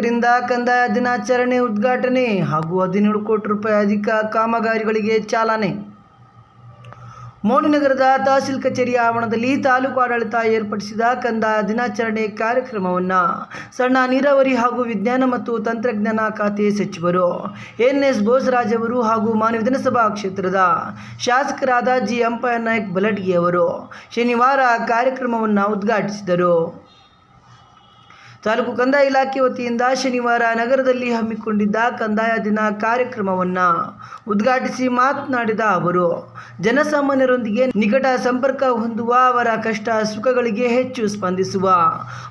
ಶಾಸಕರಿಂದ ಕಂದಾಯ ದಿನಾಚರಣೆ ಉದ್ಘಾಟನೆ ಹಾಗೂ ಹದಿನೇಳು ಕೋಟಿ ರೂಪಾಯಿ ಅಧಿಕ ಕಾಮಗಾರಿಗಳಿಗೆ ಚಾಲನೆ. ಮೌನಿನಗರದ ತಹಸೀಲ್ ಕಚೇರಿ ಆವರಣದಲ್ಲಿ ತಾಲೂಕು ಆಡಳಿತ ಏರ್ಪಡಿಸಿದ ಕಂದಾಯ ದಿನಾಚರಣೆ ಕಾರ್ಯಕ್ರಮವನ್ನು ಸಣ್ಣ ನೀರಾವರಿ ಹಾಗೂ ವಿಜ್ಞಾನ ಮತ್ತು ತಂತ್ರಜ್ಞಾನ ಖಾತೆ ಸಚಿವರು ಎನ್ ಎಸ್ ಬೋಸರಾಜ್ ಅವರು ಹಾಗೂ ಮಾನ್ಯ ವಿಧಾನಸಭಾ ಕ್ಷೇತ್ರದ ಶಾಸಕರಾದ ಜಿ ಎಂಪ ನಾಯಕ್ ಬಲಡ್ಗಿ ಅವರು ಶನಿವಾರ ಕಾರ್ಯಕ್ರಮವನ್ನು ಉದ್ಘಾಟಿಸಿದರು. ತಾಲೂಕು ಕಂದಾಯ ಇಲಾಖೆ ವತಿಯಿಂದ ಶನಿವಾರ ನಗರದಲ್ಲಿ ಹಮ್ಮಿಕೊಂಡಿದ್ದ ಕಂದಾಯ ದಿನ ಕಾರ್ಯಕ್ರಮವನ್ನು ಉದ್ಘಾಟಿಸಿ ಮಾತನಾಡಿದ ಅವರು, ಜನಸಾಮಾನ್ಯರೊಂದಿಗೆ ನಿಕಟ ಸಂಪರ್ಕ ಹೊಂದುವ ಅವರ ಕಷ್ಟ ಸುಖಗಳಿಗೆ ಹೆಚ್ಚು ಸ್ಪಂದಿಸುವ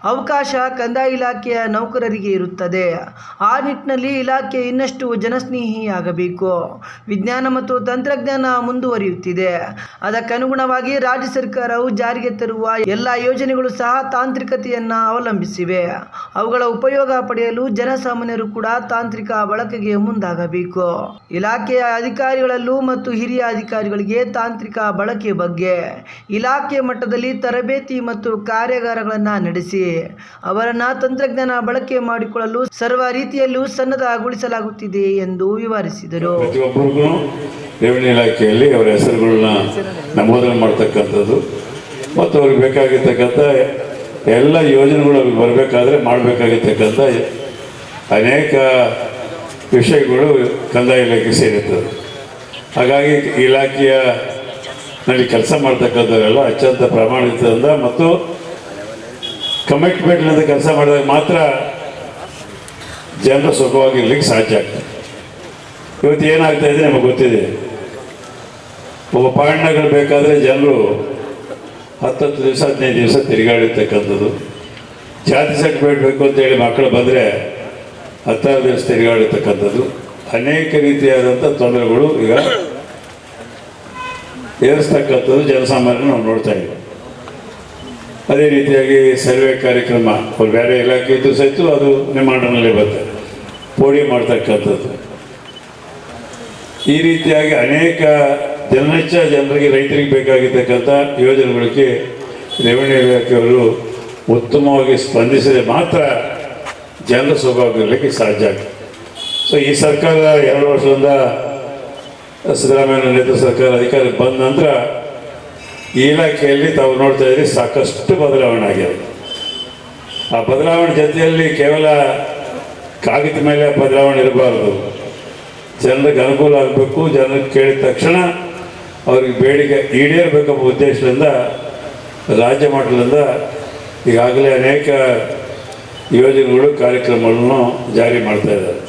ಅವಕಾಶ ಕಂದಾಯ ಇಲಾಖೆಯ ನೌಕರರಿಗೆ ಇರುತ್ತದೆ. ಆ ನಿಟ್ಟಿನಲ್ಲಿ ಇಲಾಖೆ ಇನ್ನಷ್ಟು ಜನಸ್ನೇಹಿಯಾಗಬೇಕು. ವಿಜ್ಞಾನ ಮತ್ತು ತಂತ್ರಜ್ಞಾನ ಮುಂದುವರಿಯುತ್ತಿದೆ. ಅದಕ್ಕನುಗುಣವಾಗಿ ರಾಜ್ಯ ಸರ್ಕಾರವು ಜಾರಿಗೆ ತರುವ ಎಲ್ಲ ಯೋಜನೆಗಳು ಸಹ ತಾಂತ್ರಿಕತೆಯನ್ನು ಅವಲಂಬಿಸಿವೆ. ಅವುಗಳ ಉಪಯೋಗ ಪಡೆಯಲು ಜನಸಾಮಾನ್ಯರು ಕೂಡ ತಾಂತ್ರಿಕ ಬಳಕೆಗೆ ಮುಂದಾಗಬೇಕು. ಇಲಾಖೆಯ ಅಧಿಕಾರಿಗಳಲ್ಲೂ ಮತ್ತು ಹಿರಿಯ ಅಧಿಕಾರಿಗಳಿಗೆ ತಾಂತ್ರಿಕ ಬಳಕೆ ಬಗ್ಗೆ ಇಲಾಖೆ ಮಟ್ಟದಲ್ಲಿ ತರಬೇತಿ ಮತ್ತು ಕಾರ್ಯಾಗಾರಗಳನ್ನು ನಡೆಸಿ, ಅವರನ್ನು ತಂತ್ರಜ್ಞಾನ ಬಳಕೆ ಮಾಡಿಕೊಳ್ಳಲು ಸರ್ವ ರೀತಿಯಲ್ಲೂ ಸನ್ನದ್ಧಗೊಳಿಸಲಾಗುತ್ತಿದೆ ಎಂದು ವಿವರಿಸಿದರು. ರೆವಿನ್ಯೂ ಇಲಾಖೆಯಲ್ಲಿ ಅವರ ಹೆಸರುಗಳನ್ನ ನಮೂದನೆ ಮಾಡ್ತಕ್ಕಂಥದ್ದು. ಮತ್ತು ಅವ್ರಿಗೆ ಬೇಕಾಗಿರ್ತಕ್ಕಂಥ ಎಲ್ಲ ಯೋಜನೆಗಳು ಬರಬೇಕಾದ್ರೆ ಮಾಡಬೇಕಾಗಿರ್ತಕ್ಕಂಥ ಅನೇಕ ವಿಷಯಗಳು ಕಂದಾಯ ಇಲಾಖೆ ಸೇರಿತ್ತು ಹಾಗಾಗಿ ಇಲಾಖೆಯ ನಲ್ಲಿ ಕೆಲಸ ಮಾಡ್ತಕ್ಕಂಥವರೆಲ್ಲ ಅತ್ಯಂತ ಪ್ರಾಮಾಣಿಕದಿಂದ ಮತ್ತು ಕಮಿಟ್ಮೆಂಟ್ನಿಂದ ಕೆಲಸ ಮಾಡಿದಾಗ ಮಾತ್ರ ಜನರು ಸುಖವಾಗಿರ್ಲಿಕ್ಕೆ ಸಾಧ್ಯ ಆಗ್ತದೆ. ಇವತ್ತು ಏನಾಗ್ತಾ ಇದೆ ನಮಗೆ ಗೊತ್ತಿದೆ. ಒಬ್ಬ ಬೇಕಾದರೆ ಜನರು ಹತ್ತತ್ತು ದಿವಸ, ಹದಿನೈದು ದಿವಸ ತಿರುಗಾಡಿರ್ತಕ್ಕಂಥದ್ದು. ಜಾತಿ ಸರ್ಟಿಫಿಕೇಟ್ ಬೇಕು ಅಂತೇಳಿ ಮಕ್ಕಳು ಬಂದರೆ ಹತ್ತಾರು ದಿವಸ ತಿರುಗಾಡಿರ್ತಕ್ಕಂಥದ್ದು. ಅನೇಕ ರೀತಿಯಾದಂಥ ತೊಂದರೆಗಳು ಈಗ ಏರಿಸ್ತಕ್ಕಂಥದ್ದು ಜನಸಾಮಾನ್ಯ ನಾವು ನೋಡ್ತಾ ಇದ್ದೀವಿ. ಅದೇ ರೀತಿಯಾಗಿ ಸರ್ವೆ ಕಾರ್ಯಕ್ರಮ ಬೇರೆ ಇಲಾಖೆ ಇದ್ದು ಸಹಿತ ಅದು ನಿಮ್ಮ ಅಂಡರ್ನಲ್ಲಿ ಬರ್ತದೆ. ಪೋಡಿ ಮಾಡ್ತಕ್ಕಂಥದ್ದು. ಈ ರೀತಿಯಾಗಿ ಅನೇಕ ಜನನೆಚ್ಚ ಜನರಿಗೆ ರೈತರಿಗೆ ಬೇಕಾಗಿರ್ತಕ್ಕಂಥ ಯೋಜನೆಗಳಿಗೆ ರೆವಿನ್ಯೂ ಇಲಾಖೆಯವರು ಉತ್ತಮವಾಗಿ ಸ್ಪಂದಿಸಿದರೆ ಮಾತ್ರ ಜನರ ಸುಖವಾಗಿರಲಿಕ್ಕೆ ಸಾಧ್ಯ ಆಗ್ತದೆ. ಸೊ ಈ ಸರ್ಕಾರ ಎರಡು ವರ್ಷದಿಂದ ಸಿದ್ದರಾಮಯ್ಯ ನೇತೃತ್ವ ಸರ್ಕಾರ ಅಧಿಕಾರಕ್ಕೆ ಬಂದ ನಂತರ ಈ ಇಲಾಖೆಯಲ್ಲಿ ತಾವು ನೋಡ್ತಾ ಇದ್ದೀರಿ ಸಾಕಷ್ಟು ಬದಲಾವಣೆ ಆಗಿದೆ. ಆ ಬದಲಾವಣೆ ಜೊತೆಯಲ್ಲಿ ಕೇವಲ ಕಾಗದ ಮೇಲೆ ಬದಲಾವಣೆ ಇರಬಾರ್ದು. ಜನರಿಗೆ ಅನುಕೂಲ ಆಗಬೇಕು ಜನರಿಗೆ ಕೇಳಿದ ತಕ್ಷಣ ಅವ್ರಿಗೆ ಬೇಡಿಕೆ ಈಡೇರಬೇಕೆಂಬ ಉದ್ದೇಶದಿಂದ ರಾಜ್ಯ ಮಟ್ಟದಿಂದ ಈಗಾಗಲೇ ಅನೇಕ ಯೋಜನೆಗಳು, ಕಾರ್ಯಕ್ರಮಗಳನ್ನು ಜಾರಿ ಮಾಡ್ತಾ ಇದ್ದಾರೆ.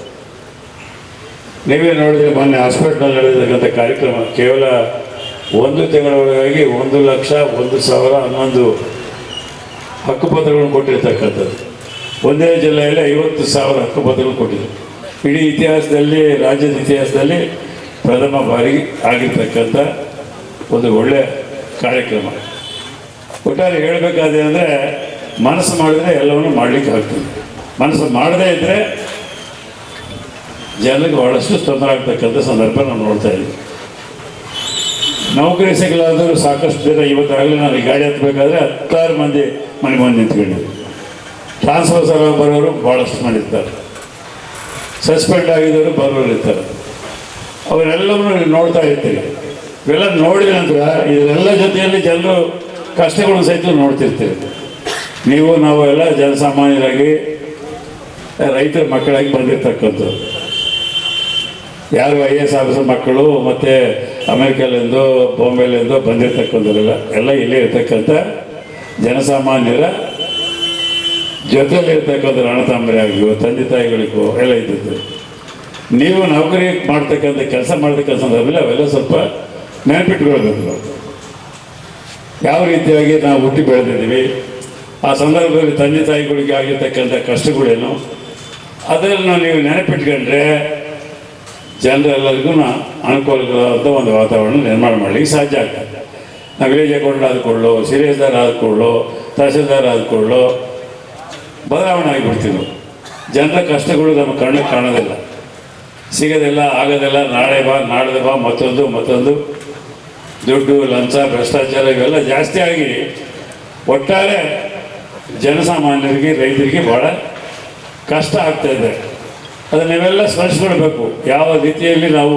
ನೀವೇ ನೋಡಿದ್ರೆ ಮೊನ್ನೆ ಹಾಸ್ಪಿಟ್ಲಲ್ಲಿ ನಡೆದಿರ್ತಕ್ಕಂಥ ಕಾರ್ಯಕ್ರಮ, ಕೇವಲ ಒಂದು ತಿಂಗಳೊಳಗಾಗಿ ಒಂದು ಲಕ್ಷ, ಒಂದು ಸಾವಿರ ಹನ್ನೊಂದು ಹಕ್ಕುಪತ್ರಗಳನ್ನು ಕೊಟ್ಟಿರ್ತಕ್ಕಂಥದ್ದು. ಒಂದೇ ಜಿಲ್ಲೆಯಲ್ಲಿ ಐವತ್ತು ಸಾವಿರ ಹಕ್ಕುಪತ್ರಗಳು ಕೊಟ್ಟಿದ್ದಾರೆ ಇಡೀ ಇತಿಹಾಸದಲ್ಲಿ, ರಾಜ್ಯದ ಇತಿಹಾಸದಲ್ಲಿ ಪ್ರಥಮ ಬಾರಿ ಆಗಿರ್ತಕ್ಕಂಥ ಒಂದು ಒಳ್ಳೆ ಕಾರ್ಯಕ್ರಮ. ಒಟ್ಟಾರೆ ಹೇಳಬೇಕಾದ್ರೆ ಮನಸ್ಸು ಮಾಡಿದರೆ ಎಲ್ಲವನ್ನು ಮಾಡಲಿಕ್ಕೆ ಆಗ್ತದೆ. ಮನಸ್ಸು ಮಾಡದೇ ಇದ್ದರೆ ಜನರಿಗೆ ಭಾಳಷ್ಟು ತೊಂದರೆ ಆಗ್ತಕ್ಕಂಥ ಸಂದರ್ಭ ನಾವು ನೋಡ್ತಾ ಇದ್ದೀವಿ. ನೌಕರಿ ಸಿಗಲಾದರೂ ಸಾಕಷ್ಟು ಜನ ಇವತ್ತಾಗಲೇ ನಾನು ಗಾಡಿ ಹತ್ತಬೇಕಾದ್ರೆ ಹತ್ತಾರು ಮಂದಿ ಮನೆ ಮುಂದೆ ನಿಂತ್ಕೊಂಡಿದ್ದೆ ಟ್ರಾನ್ಸ್ಫರ್ ಸಲ ಬರೋರು ಭಾಳಷ್ಟು ಮಂದಿ ಇರ್ತಾರೆ. ಸಸ್ಪೆಂಡ್ ಆಗಿದ್ದವರು ಬರೋರು ಇರ್ತಾರೆ. ಅವರೆಲ್ಲವನ್ನೂ ನೋಡ್ತಾ ಇರ್ತೀರಿ. ಇವೆಲ್ಲ ನೋಡಿದ ನಂತರ ಇದೆಲ್ಲ ಜೊತೆಯಲ್ಲಿ ಜನರು ಕಷ್ಟಗಳನ್ನು ಸಹಿತ ನೋಡ್ತಿರ್ತೀವಿ ನೀವು, ನಾವು ಎಲ್ಲ ಜನಸಾಮಾನ್ಯರಾಗಿ, ರೈತರ ಮಕ್ಕಳಾಗಿ ಬಂದಿರ್ತಕ್ಕಂಥದ್ದು. ಯಾರು ಐ ಎಸ್ ಆಫೀಸರ್ ಮಕ್ಕಳು ಮತ್ತು ಅಮೇರಿಕಲ್ಲಿಂದು ಬಾಂಬೆಲಿಂದು ಬಂದಿರತಕ್ಕಂಥವರೆಲ್ಲ, ಎಲ್ಲ ಇಲ್ಲೇ ಇರ್ತಕ್ಕಂಥ ಜನಸಾಮಾನ್ಯರ ಜೊತೆಯಲ್ಲಿರ್ತಕ್ಕಂಥ ಇರ್ತಕ್ಕಂಥ ಅಣ್ಣ ತಮ್ಮರಿಗೂ ತಂದೆ ತಾಯಿಗಳಿಗೂ, ಎಲ್ಲ ಇದ್ದಿದ್ದು. ನೀವು ನೌಕರಿ ಮಾಡ್ತಕ್ಕಂಥ, ಕೆಲಸ ಮಾಡ್ತಕ್ಕಂಥ ಸಂದರ್ಭದಲ್ಲಿ ಅವೆಲ್ಲ ಸ್ವಲ್ಪ ನೆನಪಿಟ್ಕೊಳ್ಬೇಕು ಯಾವ ರೀತಿಯಾಗಿ ನಾವು ಹುಟ್ಟಿ ಬೆಳೆದಿದ್ದೀವಿ, ಆ ಸಂದರ್ಭದಲ್ಲಿ ತಂದೆ ತಾಯಿಗಳಿಗೆ ಆಗಿರ್ತಕ್ಕಂಥ ಕಷ್ಟಗಳೇನು ಅದನ್ನು ನೀವು ನೆನಪಿಟ್ಕೊಂಡ್ರೆ ಜನರೆಲ್ಲರಿಗೂ ಅನುಕೂಲವಾದ ಒಂದು ವಾತಾವರಣ ನಿರ್ಮಾಣ ಮಾಡಲಿಕ್ಕೆ ಸಾಧ್ಯ ಆಗ್ತದೆ. ನಾವು ವಿಲೇಜ್ ಅಕೌಂಟ್ ಆದ್ಕೊಳ್ಳೋ, ಸಿರಿಯಸ್ದಾರ್ ಆದ್ಕೊಳ್ಳೋ, ತಹಸೀಲ್ದಾರ್ ಆದ್ಕೊಳ್ಳೋ, ಬದಲಾವಣೆ ಆಗಿಬಿಡ್ತೀವಿ ಜನರ ಕಷ್ಟಗಳು ನಮ್ಮ ಕಣ್ಣಿಗೆ ಕಾಣೋದಿಲ್ಲ. ಸಿಗೋದಿಲ್ಲ, ಆಗೋದಿಲ್ಲ ನಾಳೆ ಬಾ ನಾಳೆ ಬಾ, ಮತ್ತೊಂದು ಮತ್ತೊಂದು. ದುಡ್ಡು, ಲಂಚ, ಭ್ರಷ್ಟಾಚಾರ ಇವೆಲ್ಲ ಜಾಸ್ತಿ ಆಗಿ ಒಟ್ಟಾರೆ ಜನಸಾಮಾನ್ಯರಿಗೆ, ರೈತರಿಗೆ ಭಾಳ ಕಷ್ಟ ಆಗ್ತಾ ಇದೆ. ಅದನ್ನೆಲ್ಲ ನೀವೆಲ್ಲ ಸ್ಮರಿಸ್ಕೊಳ್ಬೇಕು. ಯಾವ ರೀತಿಯಲ್ಲಿ ನಾವು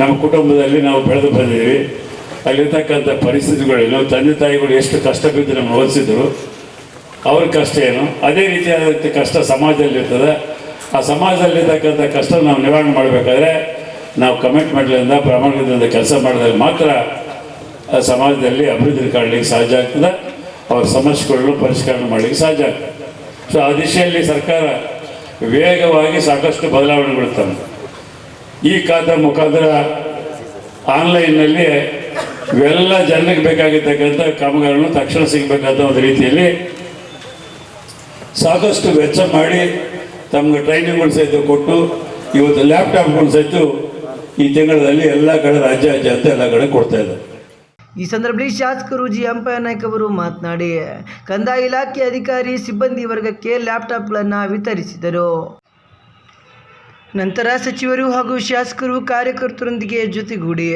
ನಮ್ಮ ಕುಟುಂಬದಲ್ಲಿ ನಾವು ಬೆಳೆದು ಬಂದಿದ್ದೀವಿ, ಅಲ್ಲಿರ್ತಕ್ಕಂಥ ಪರಿಸ್ಥಿತಿಗಳು, ನಾವು ತಂದೆ ತಾಯಿಗಳು ಎಷ್ಟು ಕಷ್ಟ ಬಿದ್ದು ನಮ್ಮನ್ನು ಓದಿಸಿದ್ರು, ಅವ್ರ ಕಷ್ಟ ಏನು? ಅದೇ ರೀತಿಯಾದಂಥ ಕಷ್ಟ ಸಮಾಜದಲ್ಲಿರ್ತದೆ. ಆ ಸಮಾಜದಲ್ಲಿರ್ತಕ್ಕಂಥ ಕಷ್ಟ ನಾವು ನಿವಾರಣೆ ಮಾಡಬೇಕಾದ್ರೆ ನಾವು ಕಮಿಟ್ಮೆಂಟ್ಗಳಿಂದ ಪ್ರಾಮಾಣಿಕದಿಂದ ಕೆಲಸ ಮಾಡಿದಾಗ ಮಾತ್ರ ಸಮಾಜದಲ್ಲಿ ಅಭಿವೃದ್ಧಿ ಕಾಣಲಿಕ್ಕೆ ಸಾಧ್ಯ ಆಗ್ತದೆ. ಅವ್ರ ಸಮಸ್ಯೆಗಳನ್ನು ಪರಿಷ್ಕರಣೆ ಮಾಡಲಿಕ್ಕೆ ಸಾಧ್ಯ ಆಗ್ತದೆ. ಸೊ ಆ ದಿಶೆಯಲ್ಲಿ ಸರ್ಕಾರ ವೇಗವಾಗಿ ಸಾಕಷ್ಟು ಬದಲಾವಣೆಗಳು ತಂದು ಈ ಖಾತೆ ಮುಖಾಂತರ ಆನ್ಲೈನ್ನಲ್ಲಿ ಇವೆಲ್ಲ ಜನರಿಗೆ ಬೇಕಾಗಿರ್ತಕ್ಕಂಥ ಕಾಮಗಾರಿಗಳು ತಕ್ಷಣ ಸಿಗಬೇಕಾದ ಒಂದು ರೀತಿಯಲ್ಲಿ ಸಾಕಷ್ಟು ವೆಚ್ಚ ಮಾಡಿ ತಮ್ಗೆ ಟ್ರೈನಿಂಗ್ಗಳು ಸಹಿತ ಕೊಟ್ಟು, ಇವತ್ತು ಲ್ಯಾಪ್ಟಾಪ್ಗಳು ಸಹಿತ ಈ ತಿಂಗಳಲ್ಲಿ ಎಲ್ಲ ಕಡೆ ರಾಜ್ಯ ಅಂತ ಎಲ್ಲ ಕಡೆ ಕೊಡ್ತಾ ಇದ್ದಾರೆ ಈ ಸಂದರ್ಭದಲ್ಲಿ ಶಾಸಕರು ಜಿ ನಾಯ್ಕ ಅವರು ಮಾತನಾಡಿ, ಕಂದಾಯ ಇಲಾಖೆ ಅಧಿಕಾರಿ ಸಿಬ್ಬಂದಿ ವರ್ಗಕ್ಕೆ ಲ್ಯಾಪ್ಟಾಪ್ಗಳನ್ನು ವಿತರಿಸಿದರು. ನಂತರ ಸಚಿವರು ಹಾಗೂ ಶಾಸಕರು ಕಾರ್ಯಕರ್ತರೊಂದಿಗೆ ಜೊತೆಗೂಡಿ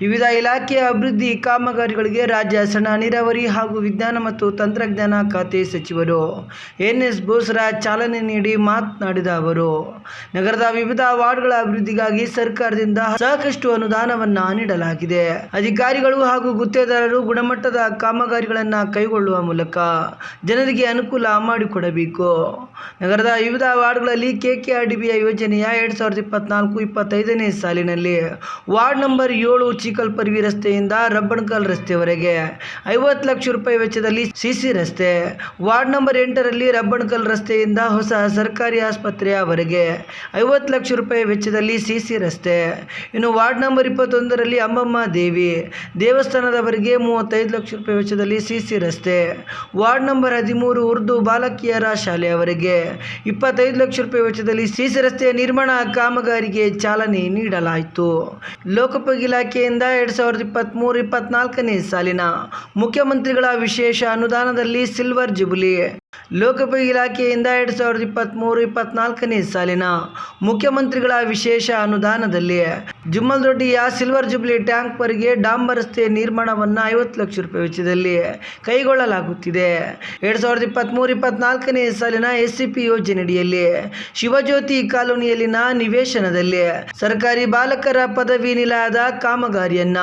ವಿವಿಧ ಇಲಾಖೆಯ ಅಭಿವೃದ್ಧಿ ಕಾಮಗಾರಿಗಳಿಗೆ ರಾಜ್ಯ ಸಣ್ಣ ನೀರಾವರಿ ಹಾಗೂ ವಿಜ್ಞಾನ ಮತ್ತು ತಂತ್ರಜ್ಞಾನ ಖಾತೆ ಸಚಿವರು ಎನ್ ಎಸ್ ಬೋಸರಾಜ್ ಚಾಲನೆ ನೀಡಿ ಮಾತನಾಡಿದ ಅವರು, ನಗರದ ವಿವಿಧ ವಾರ್ಡ್ಗಳ ಅಭಿವೃದ್ಧಿಗಾಗಿ ಸರ್ಕಾರದಿಂದ ಸಾಕಷ್ಟು ಅನುದಾನವನ್ನು ನೀಡಲಾಗಿದೆ. ಅಧಿಕಾರಿಗಳು ಹಾಗೂ ಗುತ್ತೇದಾರರು ಗುಣಮಟ್ಟದ ಕಾಮಗಾರಿಗಳನ್ನು ಕೈಗೊಳ್ಳುವ ಮೂಲಕ ಜನರಿಗೆ ಅನುಕೂಲ ಮಾಡಿಕೊಡಬೇಕು. ನಗರದ ವಿವಿಧ ವಾರ್ಡ್ಗಳಲ್ಲಿ ಕೆಕೆಆರ್ಡಿಬಿಯ ಯೋಜನೆಯ ಎರಡು ಸಾವಿರದ ಇಪ್ಪತ್ನಾಲ್ಕು, ಇಪ್ಪತ್ತೈದನೇ ಸಾಲಿನಲ್ಲಿ ವಾರ್ಡ್ ನಂಬರ್ ಏಳು ಚಿಕಲ್ಪರ್ವಿ ರಸ್ತೆಯಿಂದ ರಬ್ಬಣ್ಕಲ್ ರಸ್ತೆವರೆಗೆ ಐವತ್ತು ಲಕ್ಷ ರೂಪಾಯಿ ವೆಚ್ಚದಲ್ಲಿ ಸಿಸಿ ರಸ್ತೆ. ವಾರ್ಡ್ ನಂಬರ್ ಎಂಟರಲ್ಲಿ ರಬ್ಬಣ್ಕಲ್ ರಸ್ತೆಯಿಂದ ಹೊಸ ಸರ್ಕಾರಿ ಆಸ್ಪತ್ರೆಯವರೆಗೆ ಐವತ್ತು ಲಕ್ಷ ರೂಪಾಯಿ ವೆಚ್ಚದಲ್ಲಿ ಸಿಸಿ ರಸ್ತೆ. ಇನ್ನು ವಾರ್ಡ್ ನಂಬರ್ ಇಪ್ಪತ್ತೊಂದರಲ್ಲಿ ಅಮ್ಮಮ್ಮ ದೇವಿ, ದೇವಸ್ಥಾನದವರೆಗೆ ಮೂವತ್ತೈದು ಲಕ್ಷ ರೂಪಾಯಿ ವೆಚ್ಚದಲ್ಲಿ ಸಿಸಿ ರಸ್ತೆ. ವಾರ್ಡ್ ನಂಬರ್ ಹದಿಮೂರು ಉರ್ದು ಬಾಲಕಿಯರ ಶಾಲೆಯವರೆಗೆ ಇಪ್ಪತ್ತೈದು ಲಕ್ಷ ರೂಪಾಯಿ ವೆಚ್ಚದಲ್ಲಿ ಸಿಸಿ ರಸ್ತೆಯ ನಿರ್ಮಾಣ ಕಾಮಗಾರಿಗೆ ಚಾಲನೆ ನೀಡಲಾಯಿತು. ಲೋಕೋಪಯೋಗಿ ಇಲಾಖೆಯಿಂದ ಎರಡ್ ಸಾವಿರದ ಇಪ್ಪತ್ತ್ಮೂರು ಇಪ್ಪತ್ನಾಲ್ಕನೇ ಸಾಲಿನ ಮುಖ್ಯಮಂತ್ರಿಗಳ ವಿಶೇಷ ಅನುದಾನದಲ್ಲಿ ಸಿಲ್ವರ್ ಜುಬಿಲಿ. ಲೋಕೋಪಯೋಗಿ ಇಲಾಖೆಯಿಂದ ಎರಡ್ ಸಾವಿರದ ಇಪ್ಪತ್ತ್ಮೂರು ಇಪ್ಪತ್ನಾಲ್ಕನೇ ಸಾಲಿನ ಮುಖ್ಯಮಂತ್ರಿಗಳ ವಿಶೇಷ ಅನುದಾನದಲ್ಲಿ ಜುಮ್ಮಲ್ದೊಡ್ಡಿಯ ಸಿಲ್ವರ್ ಜುಬ್ಲಿ ಟ್ಯಾಂಕ್ವರೆಗೆ ಡಾಂಬರ್ ರಸ್ತೆ ನಿರ್ಮಾಣವನ್ನು ಐವತ್ತು ಲಕ್ಷ ರೂಪಾಯಿ ವೆಚ್ಚದಲ್ಲಿ ಕೈಗೊಳ್ಳಲಾಗುತ್ತಿದೆ. ಎರಡು ಸಾವಿರದ ಇಪ್ಪತ್ತ್ಮೂರು ಇಪ್ಪತ್ನಾಲ್ಕನೇ ಸಾಲಿನ ಎಸ್ ಸಿ ಪಿ ಯೋಜನೆಯಡಿಯಲ್ಲಿ ಶಿವಜ್ಯೋತಿ ಕಾಲೋನಿಯಲ್ಲಿನ ನಿವೇಶನದಲ್ಲಿ ಸರ್ಕಾರಿ ಬಾಲಕರ ಪದವಿ ನಿಲಯದ ಕಾಮಗಾರಿಯನ್ನ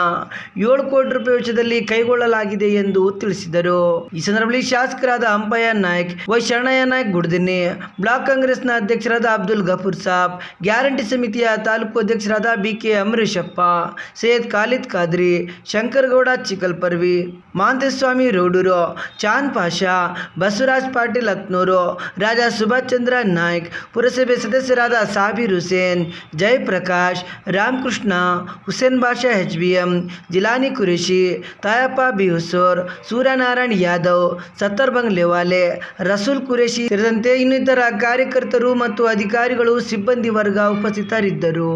ಏಳು ಕೋಟಿ ರೂಪಾಯಿ ವೆಚ್ಚದಲ್ಲಿ ಕೈಗೊಳ್ಳಲಾಗಿದೆ ಎಂದು ತಿಳಿಸಿದರು. ಈ ಸಂದರ್ಭದಲ್ಲಿ ಶಾಸಕರಾದ ಅಂಪಯ್ಯ ನಾಯ್ಕ್ ವೈ ಶರಣಯ್ಯ ನಾಯ್ಕ್ ಗುಡ್ದಿನ್ನಿ, ಬ್ಲಾಕ್ ಕಾಂಗ್ರೆಸ್ನ ಅಧ್ಯಕ್ಷರಾದ ಅಬ್ದುಲ್ ಗಫೂರ್ ಸಾಬ್, ಗ್ಯಾರಂಟಿ ಸಮಿತಿಯ ತಾಲೂಕು ಅಧ್ಯಕ್ಷರಾದ ಬಿ ಕೆ ಅಮರೇಶಪ್ಪ, ಸೈಯದ್ ಖಾಲಿದ್ ಖಾದ್ರಿ, ಶಂಕರಗೌಡ ಚಿಕಲ್ಪರ್ವಿ ಮಾಂತೇಸ್ವಾಮಿ ರೌಡೂರು, ಚಾಂದ್ ಪಾಷಾ, ಬಸವರಾಜ್ ಪಾಟೀಲ್ ಹತ್ನೂರು, ರಾಜಾ ಸುಭಾಷ್ ಚಂದ್ರ ನಾಯ್ಕ್, ಪುರಸಭೆ ಸದಸ್ಯರಾದ Sabir Hussain, Jayaprakash, Ramakrishna, Hussain Basha H B M Jilani Qureshi Tayappa B Husur, Suryanarayan Yadav, Sattar ಬಂಗ್ ಲೇವಾಲೆ, ರಸೂಲ್ ಕುರೇಶಿ ಸೇರಿದಂತೆ ಇನ್ನಿತರ ಕಾರ್ಯಕರ್ತರು ಮತ್ತು ಅಧಿಕಾರಿಗಳು ಸಿಬ್ಬಂದಿ ವರ್ಗ ಉಪಸ್ಥಿತರಿದ್ದರು.